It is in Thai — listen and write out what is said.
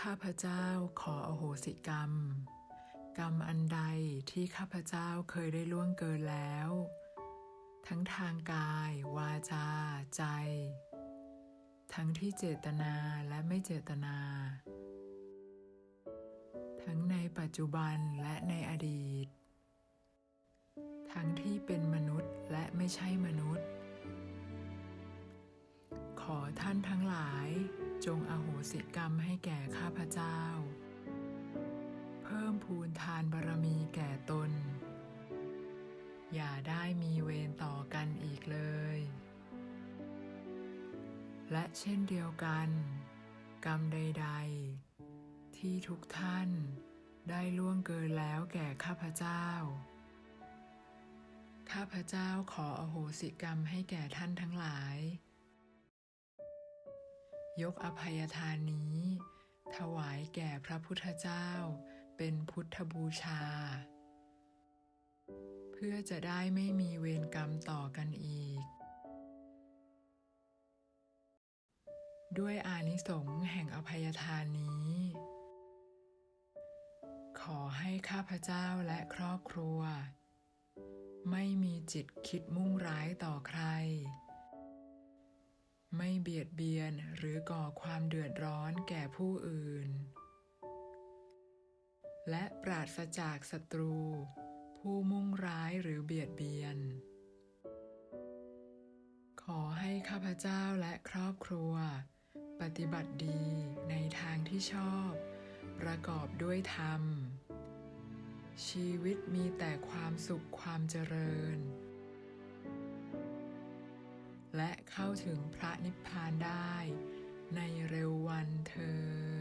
ข้าพเจ้าขออโหสิกรรม กรรมอันใดที่ข้าพเจ้าเคยได้ล่วงเกินแล้ว ทั้งทางกาย วาจา ใจ ทั้งที่เจตนาและไม่เจตนา ทั้งในปัจจุบันและในอดีต ทั้งที่เป็นมนุษย์และไม่ใช่มนุษย์ ขอท่านทั้งหลายจงอโสิกรรมให้แก่ข้าพเจ้า เพิ่มพูนทานบารมีแก่ตน อย่าได้มีเวรต่อกันอีกเลย และเช่นเดียวกัน กรรมใด ๆ ที่ทุกท่านได้ล่วงเกินแล้วแก่ข้าพเจ้า ข้าพเจ้าขออโหสิกรรมให้แก่ท่านทั้งหลาย ยกอภัยทานนี้ ถวายแก่พระพุทธเจ้า เป็นพุทธบูชา เพื่อจะได้ไม่มีเวรกรรมต่อกันอีก ด้วยอานิสงส์แห่งอภัยทานนี้ ขอให้ข้าพเจ้าและครอบครัว ไม่มีจิตคิดมุ่งร้ายต่อใคร เบียดเบียนหรือก่อความเดือดร้อนแก่ผู้อื่น และปราศจากศัตรู ผู้มุ่งร้ายหรือเบียดเบียน ขอให้ข้าพเจ้าและครอบครัว ปฏิบัติดีในทางที่ชอบ ประกอบด้วยธรรม ชีวิตมีแต่ความสุขความเจริญ และเข้าถึงพระนิพพานได้ ในเร็ววันเธอ